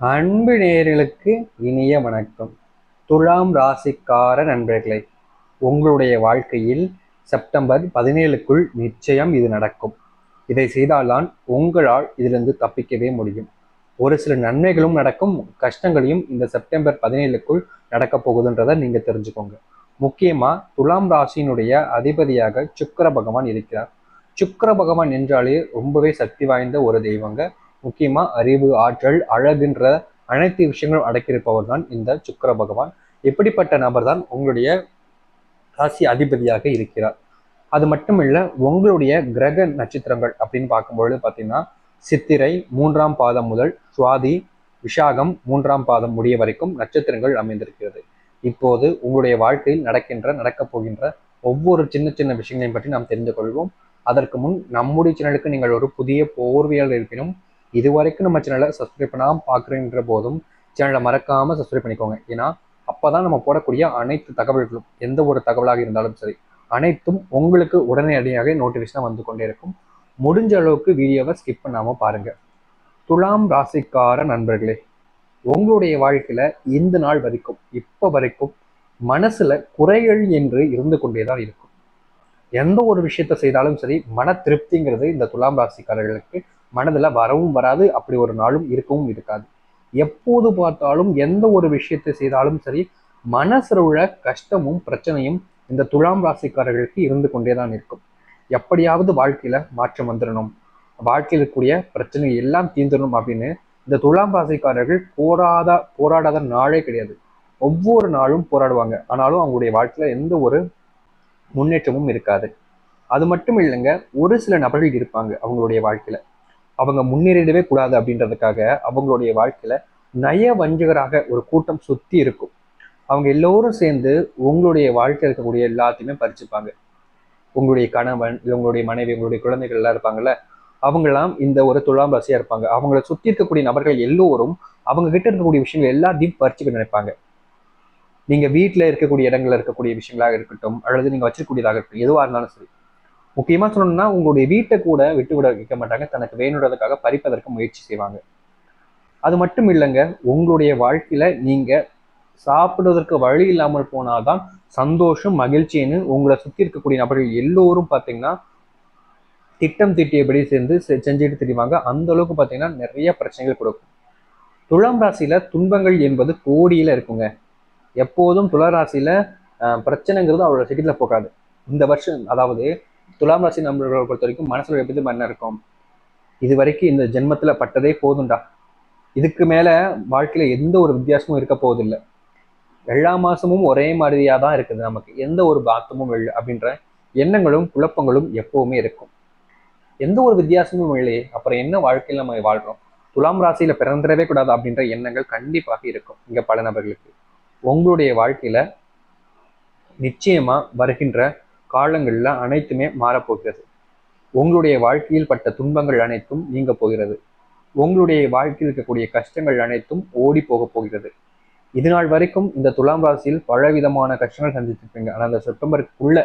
அன்பு நேயர்களுக்கு இனிய வணக்கம். துலாம் ராசிக்கார நண்பர்களே உங்களுடைய வாழ்க்கையில் செப்டம்பர் பதினேழுக்குள் நிச்சயம் இது நடக்கும். இதை செய்தால்தான் உங்களால் இதிலிருந்து தப்பிக்கவே முடியும். ஒரு சில நன்மைகளும் நடக்கும் கஷ்டங்களையும் இந்த செப்டம்பர் பதினேழுக்குள் நடக்கப் போகுதுன்றதை நீங்க தெரிஞ்சுக்கோங்க. முக்கியமாக துலாம் ராசியினுடைய அதிபதியாக சுக்கர பகவான் இருக்கிறார். சுக்கர பகவான் என்றாலே ரொம்பவே சக்தி வாய்ந்த ஒரு தெய்வங்க. முக்கியமாக அறிவு ஆற்றல் அழகுன்ற அனைத்து விஷயங்களும் அடக்கியிருப்பவர் தான் இந்த சுக்கிர பகவான். எப்படிப்பட்ட நபர் தான் உங்களுடைய ராசி அதிபதியாக இருக்கிறார். அது மட்டும் இல்லை உங்களுடைய கிரக நட்சத்திரங்கள் அப்படின்னு பார்க்கும்பொழுது பார்த்தீங்கன்னா சித்திரை மூன்றாம் பாதம் முதல் சுவாதி விஷாகம் மூன்றாம் பாதம் முடிய வரைக்கும் நட்சத்திரங்கள் அமைந்திருக்கிறது. இப்போது உங்களுடைய வாழ்க்கையில் நடக்கின்ற நடக்கப் போகின்ற ஒவ்வொரு சின்ன சின்ன விஷயங்களையும் பற்றி நாம் தெரிந்து கொள்வோம். அதற்கு முன் நம்முடைய சேனலுக்கு நீங்கள் ஒரு புதிய போர்வியல் இருப்பினும் இது வரைக்கும் நம்ம சேனலை சப்ஸ்கிரைப் பண்ணாமல் பார்க்குறேன்ற போதும் சேனலை மறக்காமல் சப்ஸ்கிரைப் பண்ணிக்கோங்க. ஏன்னா அப்பதான் நம்ம போடக்கூடிய அனைத்து தகவல்களும் எந்த ஒரு தகவலாக இருந்தாலும் சரி அனைத்தும் உங்களுக்கு உடனடியாக நோட்டிஃபிகேஷன் வந்து கொண்டே இருக்கும். முடிஞ்ச அளவுக்கு வீடியோவை ஸ்கிப் பண்ணாமல் பாருங்க. துலாம் ராசிக்கார நண்பர்களே உங்களுடைய வாழ்க்கையில இந்த நாள் வரைக்கும் இப்போ வரைக்கும் மனசுல குறைகள் என்று இருந்து கொண்டே தான் இருக்கும். எந்த ஒரு விஷயத்தை செய்தாலும் சரி மன திருப்திங்கிறது இந்த துலாம் ராசிக்காரர்களுக்கு மனதில் வரவும் வராது அப்படி ஒரு நாளும் இருக்கவும் இருக்காது. எப்போது பார்த்தாலும் எந்த ஒரு விஷயத்தை செய்தாலும் சரி மனசில் உள்ள கஷ்டமும் பிரச்சனையும் இந்த துலாம் ராசிக்காரர்களுக்கு இருந்து கொண்டே தான் இருக்கும். எப்படியாவது வாழ்க்கையில மாற்றம் வந்துடணும் வாழ்க்கையில் இருக்கக்கூடிய பிரச்சனை எல்லாம் தீர்ந்துடணும் அப்படின்னு இந்த துலாம் ராசிக்காரர்கள் போராத போராடாத நாளே கிடையாது. ஒவ்வொரு நாளும் போராடுவாங்க. ஆனாலும் அவங்களுடைய வாழ்க்கையில எந்த ஒரு முன்னேற்றமும் இருக்காது. அது மட்டும் இல்லைங்க ஒரு சில நபர்கள் இருப்பாங்க அவங்களுடைய வாழ்க்கையில. அவங்க முன்னேறிடவே கூடாது அப்படின்றதுக்காக அவங்களுடைய வாழ்க்கையில நய வஞ்சகராக ஒரு கூட்டம் சுத்தி இருக்கும். அவங்க எல்லோரும் சேர்ந்து உங்களுடைய வாழ்க்கையில் இருக்கக்கூடிய எல்லாத்தையுமே பறிச்சுப்பாங்க. உங்களுடைய கணவன் இல்லை உங்களுடைய மனைவி உங்களுடைய குழந்தைகள் எல்லாம் இருப்பாங்கல்ல அவங்கெல்லாம் இந்த ஒரு துலாம் ராசியா இருப்பாங்க. அவங்கள சுத்தி இருக்கக்கூடிய நபர்கள் எல்லோரும் அவங்க கிட்ட இருக்கக்கூடிய விஷயங்கள் எல்லாத்தையும் பறிச்சுக்க நினைப்பாங்க. நீங்க வீட்டில் இருக்கக்கூடிய இடங்கள்ல இருக்கக்கூடிய விஷயங்களாக இருக்கட்டும் அல்லது நீங்க வச்சிருக்கக்கூடியதாக இருக்கட்டும் எதுவாக இருந்தாலும் சரி. முக்கியமா சொல்லணும்னா உங்களுடைய வீட்டை கூட விட்டு விட வைக்க மாட்டாங்க. தனக்கு வேணுன்றதுக்காக பறிப்பதற்கு முயற்சி செய்வாங்க. அது மட்டும் இல்லைங்க உங்களுடைய வாழ்க்கையில நீங்க சாப்பிடுவதற்கு வழி இல்லாமல் போனாதான் சந்தோஷம் மகிழ்ச்சின்னு உங்களை சுத்தி இருக்கக்கூடிய நபர்கள் எல்லோரும் பார்த்தீங்கன்னா திட்டம் திட்டியபடி சேர்ந்து செ- செஞ்சுட்டு தெரிவாங்க. அந்த அளவுக்கு பார்த்தீங்கன்னா நிறைய பிரச்சனைகள் கொடுக்கும். துலாம் ராசியில துன்பங்கள் என்பது கோடியில இருக்குங்க. எப்போதும் துளராசியில பிரச்சனைங்கிறது அவரோட செடியில் போகாது. இந்த வருஷம் அதாவது துலாம் ராசி நண்பர்களை பொறுத்த வரைக்கும் மனசில் எப்படி என்ன இருக்கும்? இது வரைக்கும் இந்த ஜென்மத்துல பட்டதே போதும்டா. இதுக்கு மேல வாழ்க்கையில எந்த ஒரு வித்தியாசமும் இருக்க போவதில்லை. எல்லா மாசமும் ஒரே மாதிரியாக தான் இருக்குது நமக்கு. எந்த ஒரு பாத்தமும் இல்லை அப்படின்ற எண்ணங்களும் குழப்பங்களும் எப்பவுமே இருக்கும். எந்த ஒரு வித்தியாசமும் இல்லையே அப்புறம் என்ன வாழ்க்கையில நம்ம வாழ்றோம்? துலாம் ராசியில பிறந்திடவே கூடாது அப்படின்ற எண்ணங்கள் கண்டிப்பாக இருக்கும் இங்க பல நபர்களுக்கு. உங்களுடைய வாழ்க்கையில நிச்சயமா வருகின்ற காலங்களில் அனைத்துமே மாறப்போகிறது உங்களுடைய வாழ்க்கையில் பட்ட துன்பங்கள் அனைத்தும் நீங்க போகிறது. உங்களுடைய வாழ்க்கையில் இருக்கக்கூடிய கஷ்டங்கள் அனைத்தும் ஓடி போக போகிறது. இது நாள் வரைக்கும் இந்த துலாம் ராசியில் பலவிதமான கஷ்டங்கள் சந்திச்சிருப்பீங்க ஆனால் அந்த செப்டம்பருக்குள்ள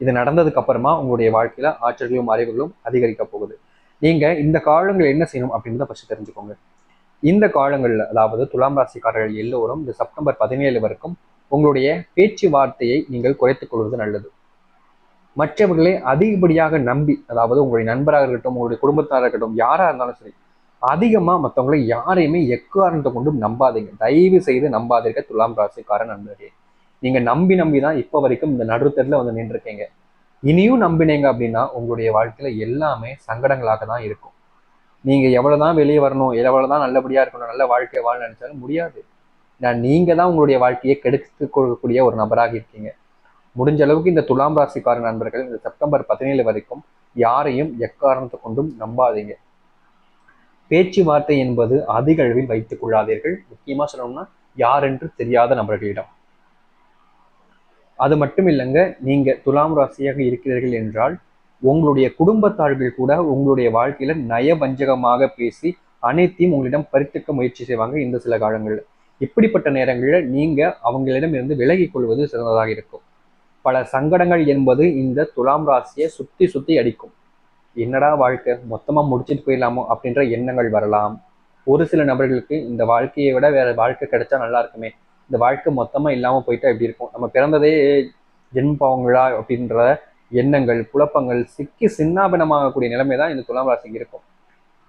இது நடந்ததுக்கு அப்புறமா உங்களுடைய வாழ்க்கையில ஆற்றல்களும் அறிவுகளும் அதிகரிக்க போகுது. நீங்க இந்த காலங்கள் என்ன செய்யணும் அப்படின்றத ஃபர்ஸ்ட் தெரிஞ்சுக்கோங்க. இந்த காலங்கள்ல அதாவது துலாம் ராசிக்காரர்கள் எல்லோரும் இந்த செப்டம்பர் பதினேழு வரைக்கும் உங்களுடைய பேச்சுவார்த்தையை நீங்கள் குறைத்துக் கொள்வது நல்லது. மற்றவர்களை அதிகப்படியாக நம்பி அதாவது உங்களுடைய நண்பராக இருக்கட்டும் உங்களுடைய குடும்பத்தாராக இருக்கட்டும் யாராக இருந்தாலும் சரி அதிகமாக மற்றவங்களை யாரையுமே எக்காரணத்தை கொண்டும் நம்பாதீங்க. தயவு செய்து நம்பாதீங்க துலாம் ராசிக்கார நண்பர்களே நீங்கள் நம்பி நம்பி தான் இப்போ வரைக்கும் இந்த நடுத்தரில் வந்து நின்றுருக்கீங்க. இனியும் நம்பினீங்க அப்படின்னா உங்களுடைய வாழ்க்கையில் எல்லாமே சங்கடங்களாக தான் இருக்கும். நீங்கள் எவ்வளோ தான் வெளியே வரணும் எவ்வளோ தான் நல்லபடியாக இருக்கணும் நல்ல வாழ்க்கையை வாழ நினைச்சாலும் முடியாது. நான் நீங்கள் தான் உங்களுடைய வாழ்க்கையை கெடுத்து கொடுக்கக்கூடிய ஒரு நபராக இருக்கீங்க. முடிஞ்ச அளவுக்கு இந்த துலாம் ராசிக்கார நண்பர்கள் இந்த செப்டம்பர் பதினேழு வரைக்கும் யாரையும் எக்காரணத்தை கொண்டும் நம்பாதீங்க. பேச்சுவார்த்தை என்பது அதிக அளவில் வைத்துக் கொள்ளாதீர்கள். முக்கியமாக சொல்லணும்னா யார் என்று தெரியாத நபர்களிடம். அது மட்டும் இல்லைங்க நீங்க துலாம் ராசியாக இருக்கிறீர்கள் என்றால் உங்களுடைய குடும்பத்தார்கள் கூட உங்களுடைய வாழ்க்கையில நயவஞ்சகமாக பேசி அனைத்தையும் உங்களிடம் பறித்துக்க முயற்சி செய்வாங்க இந்த சில காலங்களில். இப்படிப்பட்ட நேரங்களில் நீங்க அவங்களிடம் இருந்து விலகிக் கொள்வது சிறந்ததாக இருக்கும். பல சங்கடங்கள் என்பது இந்த துலாம் ராசியை சுத்தி சுத்தி அடிக்கும். என்னடா வாழ்க்கை? மொத்தமா முடிச்சிட்டு போயிடலாமோ? அப்படின்ற எண்ணங்கள் வரலாம். ஒரு சில நபர்களுக்கு இந்த வாழ்க்கையை விட வேற வாழ்க்கை கிடைச்சா நல்லா இருக்குமே. இந்த வாழ்க்கை மொத்தமா இல்லாம போயிட்டா எப்படி இருக்கும்? நம்ம பிறந்ததே ஜென்ம பாவங்களா? அப்படின்ற எண்ணங்கள் குழப்பங்கள் சிக்கி சின்னாபினமாகக்கூடிய நிலைமை தான் இந்த துலாம் ராசிக்கு இருக்கும்.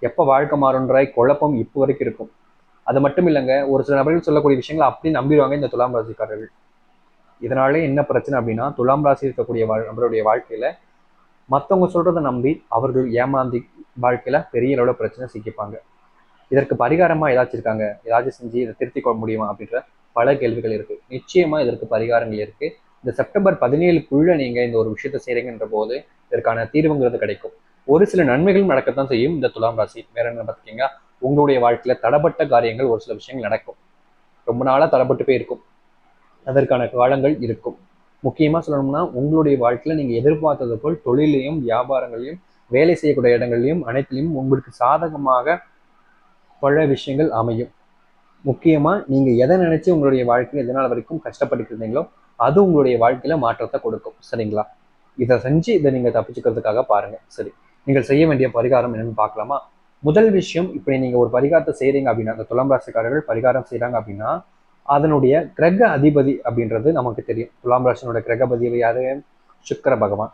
எப்போ வாழ்க்கை மாறுன்ற குழப்பம் இப்போ வரைக்கும் இருக்கும். அது மட்டும் இல்லைங்க ஒரு சில நபர்கள் சொல்லக்கூடிய விஷயங்களை அப்படி நம்பிடுவாங்க இந்த துலாம் ராசிக்காரர்கள். இதனாலே என்ன பிரச்சனை அப்படின்னா துலாம் ராசி இருக்கக்கூடிய வாழ் நபருடைய வாழ்க்கையில மற்றவங்க சொல்கிறத நம்பி அவர்கள் ஏமாந்தி வாழ்க்கையில பெரிய அளவுல பிரச்சனை சிக்கிப்பாங்க. இதற்கு பரிகாரமா ஏதாச்சும் இருக்காங்க ஏதாச்சும் செஞ்சு இதை திருத்திக் கொள்ள முடியுமா அப்படின்ற பல கேள்விகள் இருக்கு. நிச்சயமா இதற்கு பரிகாரங்கள் இருக்கு. இந்த செப்டம்பர் பதினேழுக்குள்ள நீங்க இந்த ஒரு விஷயத்த செய்றீங்கன்ற போது இதற்கான தீர்வுங்கிறது கிடைக்கும். ஒரு சில நன்மைகள் நடக்கத்தான் செய்யும் இந்த துலாம் ராசி. வேற என்ன பார்த்தீங்கன்னா உங்களுடைய வாழ்க்கையில தடப்பட்ட காரியங்கள் ஒரு சில விஷயங்கள் நடக்கும். ரொம்ப நாளா தடப்பட்டு போய் இருக்கும் அதற்கான காலங்கள் இருக்கும். முக்கியமா சொல்லணும்னா உங்களுடைய வாழ்க்கையில நீங்க எதிர்பார்த்தது போல் தொழிலையும் வியாபாரங்களையும் வேலை செய்யக்கூடிய இடங்கள்லையும் அனைத்திலையும் உங்களுக்கு சாதகமாக பல விஷயங்கள் அமையும். முக்கியமா நீங்க எதை நினைச்சு உங்களுடைய வாழ்க்கையில எதனால் வரைக்கும் கஷ்டப்பட்டு இருந்தீங்களோ அது உங்களுடைய வாழ்க்கையில மாற்றத்தை கொடுக்கும். சரிங்களா? இதை செஞ்சு இதை நீங்க தப்பிச்சுக்கிறதுக்காக பாருங்க. சரி. நீங்கள் செய்ய வேண்டிய பரிகாரம் என்னென்னு பார்க்கலாமா? முதல் விஷயம் இப்படி நீங்கள் ஒரு பரிகாரத்தை செய்கிறீங்க அப்படின்னா அந்த துலாம் ராசிக்காரர்கள் பரிகாரம் செய்கிறாங்க அப்படின்னா அதனுடைய கிரக அதிபதி அப்படின்றது நமக்கு தெரியும். துலாம் ராசியினோட கிரக அதிபதி யாரு? சுக்கர பகவான்.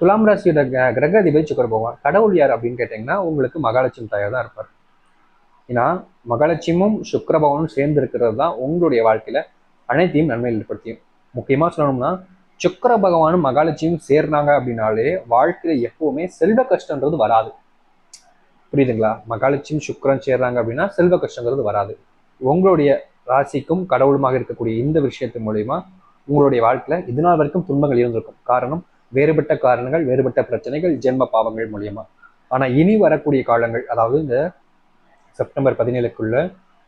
துலாம் ராசியோட கிரக அதிபதி சுக்கர பகவான். கடவுள் யார் அப்படின்னு கேட்டீங்கன்னா உங்களுக்கு மகாலட்சுமி தாயார் தான் இருப்பார். ஏன்னா மகாலட்சுமியும் சுக்கர பகவானும் சேர்ந்து இருக்கிறது தான் உங்களுடைய வாழ்க்கையில அனைத்தையும் நன்மையில் ஏற்படுத்தியும். முக்கியமா சொல்லணும்னா சுக்கர பகவானும் மகாலட்சுமியும் சேர்றாங்க அப்படின்னாலே வாழ்க்கையில எப்பவுமே செல்வ கஷ்டன்றது வராது. புரியுதுங்களா? மகாலட்சுமி சுக்கரன் சேர்றாங்க அப்படின்னா செல்வ கஷ்டங்கிறது வராது. உங்களுடைய ராசிக்கும் கடவுளுமாக இருக்கக்கூடிய இந்த விஷயத்தின் மூலியமா உங்களுடைய வாழ்க்கையில இது நாள் வரைக்கும் துன்பங்கள் இருந்திருக்கும். காரணம் வேறுபட்ட காரணங்கள் வேறுபட்ட பிரச்சனைகள் ஜென்ம பாவங்கள் மூலியமா. ஆனா இனி வரக்கூடிய காலங்கள் அதாவது இந்த செப்டம்பர் பதினேழுக்குள்ள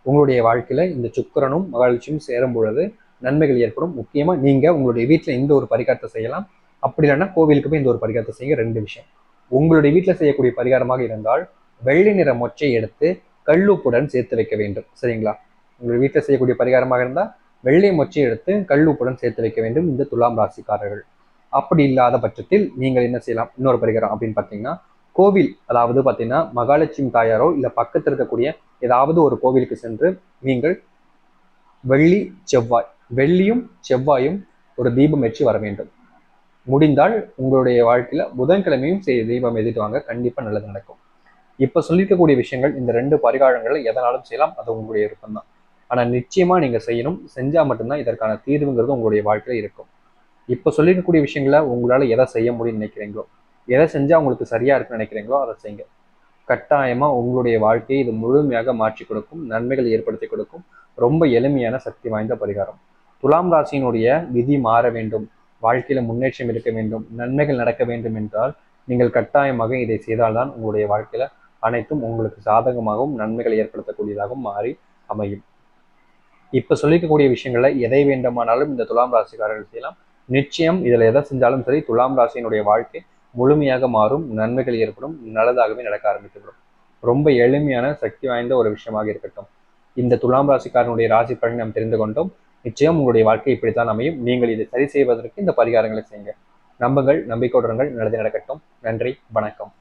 உங்களுடைய வாழ்க்கையில இந்த சுக்கிரனும் மகாலட்சுமியும் சேரும் பொழுது நன்மைகள் ஏற்படும். முக்கியமா நீங்க உங்களுடைய வீட்டில் இந்த ஒரு பரிகாரத்தை செய்யலாம். அப்படி இல்லைன்னா கோவிலுக்கு போய் இந்த ஒரு பரிகாரத்தை செய்யுங்க. ரெண்டு விஷயம். உங்களுடைய வீட்டில் செய்யக்கூடிய பரிகாரமாக இருந்தால் வெள்ளி நிற மொச்சை எடுத்து கல்லுப்புடன் சேர்த்து வைக்க வேண்டும். சரிங்களா? உங்கள் வீட்டில் செய்யக்கூடிய பரிகாரமாக இருந்தால் வெள்ளை மொச்சை எடுத்து கல் உப்புடன் சேர்த்து வைக்க வேண்டும் இந்த துலாம் ராசிக்காரர்கள். அப்படி இல்லாத பட்சத்தில் நீங்கள் என்ன செய்யலாம்? இன்னொரு பரிகாரம் அப்படின்னு பார்த்தீங்கன்னா கோவில் அதாவது பார்த்தீங்கன்னா மகாலட்சுமி தாயாரோ இல்லை பக்கத்தில் இருக்கக்கூடிய ஏதாவது ஒரு கோவிலுக்கு சென்று நீங்கள் வெள்ளி செவ்வாய் வெள்ளியும் செவ்வாயும் ஒரு தீபம் வச்சு வர வேண்டும். முடிந்தால் உங்களுடைய வாழ்க்கையில் புதன்கிழமையும் செய்ய தீபம் எதிர்த்து வாங்க. கண்டிப்பாக நல்லது நடக்கும். இப்போ சொல்லியிருக்கக்கூடிய விஷயங்கள் இந்த ரெண்டு பரிகாரங்களை எதனாலும் செய்யலாம். அது உங்களுடைய விருப்பம் ஆனால் நிச்சயமாக நீங்கள் செய்யணும். செஞ்சால் மட்டும்தான் இதற்கான தீர்வுங்கிறது உங்களுடைய வாழ்க்கையில் இருக்கும். இப்போ சொல்லியிருக்கக்கூடிய விஷயங்களை உங்களால் எதை செய்ய முடியும்னு நினைக்கிறீங்களோ எதை செஞ்சால் உங்களுக்கு சரியாக இருக்குன்னு நினைக்கிறீங்களோ அதை செய்யுங்க. கட்டாயமாக உங்களுடைய வாழ்க்கையை இது முழுமையாக மாற்றி கொடுக்கும் நன்மைகள் ஏற்படுத்தி கொடுக்கும். ரொம்ப எளிமையான சக்தி வாய்ந்த பரிகாரம். துலாம் ராசியினுடைய விதி மாற வேண்டும். வாழ்க்கையில் முன்னேற்றம் இருக்க வேண்டும். நன்மைகள் நடக்க வேண்டும் என்றால் நீங்கள் கட்டாயமாக இதை செய்தால்தான் உங்களுடைய வாழ்க்கையில் அனைத்தும் உங்களுக்கு சாதகமாகவும் நன்மைகளை ஏற்படுத்தக்கூடியதாகவும் மாறி அமையும். இப்போ சொல்லிக்கக்கூடிய விஷயங்களில் எதை வேண்டுமானாலும் இந்த துலாம் ராசிக்காரர்கள் செய்யலாம். நிச்சயம் இதில் எதை செஞ்சாலும் சரி துலாம் ராசியினுடைய வாழ்க்கை முழுமையாக மாறும் நன்மைகள் ஏற்படும் நல்லதாகவே நடக்க ஆரம்பித்துவிடும் ரொம்ப எளிமையான சக்தி வாய்ந்த ஒரு விஷயமாக இருக்கட்டும். இந்த துலாம் ராசிக்காரனுடைய ராசி பலனை நாம் தெரிந்து கொண்டோம். நிச்சயம் உங்களுடைய வாழ்க்கை இப்படித்தான் அமையும். நீங்கள் இதை சரி செய்வதற்கு இந்த பரிகாரங்களை செய்யுங்க. நம்புங்கள் நம்பிக்கையுடன்கள் நல்லது நடக்கட்டும். நன்றி வணக்கம்.